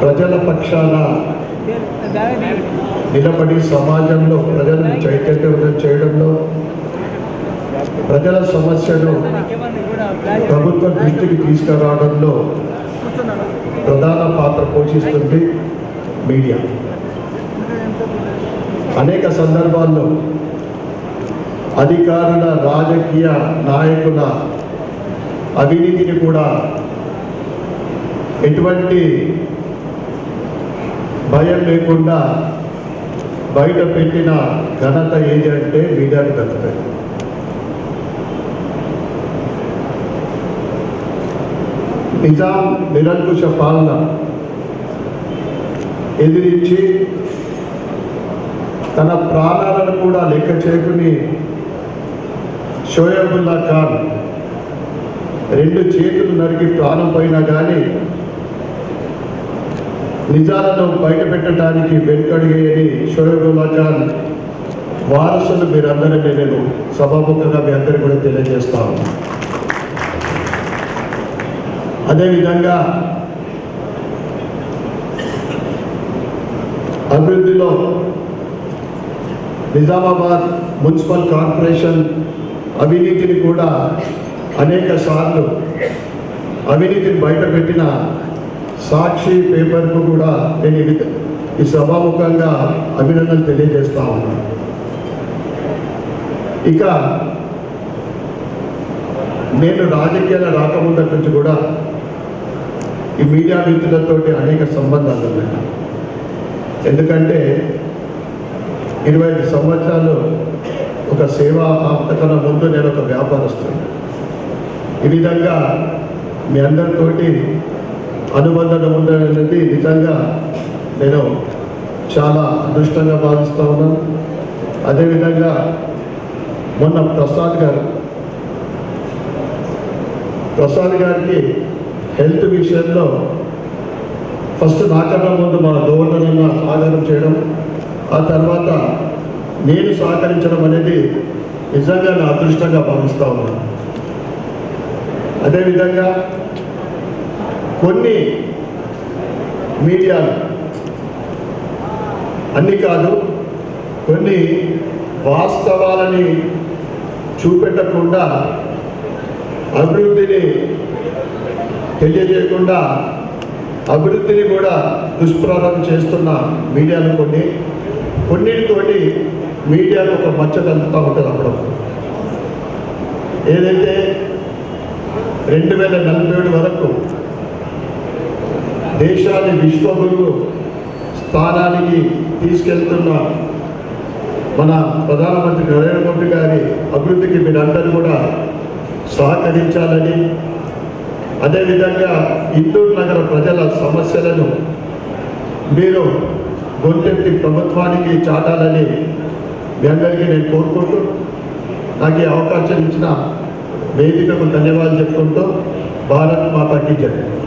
ప్రజల పక్షాన నిలబడి సమాజంలో ప్రజలను చైతన్యవంతం చేయడంలో ప్రజల సమస్యను ప్రభుత్వ దృష్టికి తీసుకురావడంలో ప్రధాన పాత్ర పోషిస్తుంది మీడియా. అనేక సందర్భాల్లో అధికారుల రాజకీయ నాయకుల అవినీతిని కూడా ఎటువంటి భయం లేకుండా బయట పెట్టిన ఘనత ఏది అంటే మీడియాకి దక్కుతాయి నిజాం నిరంకుశ పాలన ఎదిరించి తన ప్రాణాలను కూడా లెక్క చేకుని షోయబుల్లా ఖాన్ రెండు చేతులు నరికి ప్రాణం పోయినా కానీ నిజాలను బయట పెట్టడానికి వెనుకడిగేయని షోయబుల్లాఖాన్ వారసులు మీరందరినీ నేను సభాముఖంగా మీ అందరికీ కూడా తెలియజేస్తాను. అదేవిధంగా అభివృద్ధిలో నిజామాబాద్ మున్సిపల్ కార్పొరేషన్ అవినీతిని కూడా అనేక సార్లు అవినీతిని బయటపెట్టిన సాక్షి పేపర్కు కూడా నేను ఈ సభాముఖంగా అభినందనలు తెలియజేస్తా ఉన్నాను ఇక నేను రాజకీయాల రాకముందటి నుంచి కూడా ఈ మీడియా మిత్రులతోటి అనేక సంబంధాలు ఉన్నాయి. ఎందుకంటే ఇరవై ఐదు సంవత్సరాలు ఒక సేవా అంతకన్నా ముందు నేను ఒక వ్యాపారస్తుని. ఈ విధంగా మీ అందరితోటి అనుబంధం ఉండనేది నిజంగా నేను చాలా అదృష్టంగా భావిస్తూ ఉన్నాను. అదేవిధంగా మొన్న ప్రసాద్ గారు ప్రసాద్ గారికి హెల్త్ విషయంలో ఫస్ట్ నాకన్నా ముందు మన గవర్నర్ అన్న సహకారం చేయడం ఆ తర్వాత నేను సహకరించడం అనేది నిజంగా నా అదృష్టంగా భావిస్తూ ఉన్నాను. అదేవిధంగా కొన్ని మీడియాలు. అన్ని కాదు కొన్ని వాస్తవాలని చూపెట్టకుండా అభివృద్ధిని తెలియజేయకుండా అభివృద్ధిని కూడా దుష్ప్రారం చేస్తున్న మీడియాలు కొన్ని. కొన్నిటితోటి మీడియాకు ఒక మచ్చ కలుగుతూ ఉంటుంది అప్పుడప్పుడు. ఏదైతే రెండు వేల నలభై ఏడు వరకు దేశాన్ని విశ్వగురు స్థానానికి తీసుకెళ్తున్న మన ప్రధానమంత్రి నరేంద్ర మోడీ గారి అభివృద్ధికి మీరందరూ కూడా సహకరించాలని అదేవిధంగా ఇందూరు నగర ప్రజల సమస్యలను మీరు గొంతెత్తి ప్రభుత్వానికి చాటాలని మీ అందరికీ నేను కోరుకుంటూ నాకు ఈ అవకాశం ఇచ్చిన వేదికకు ధన్యవాదాలు చెప్పుకుంటూ భారత్ మాతాకి జరిగింది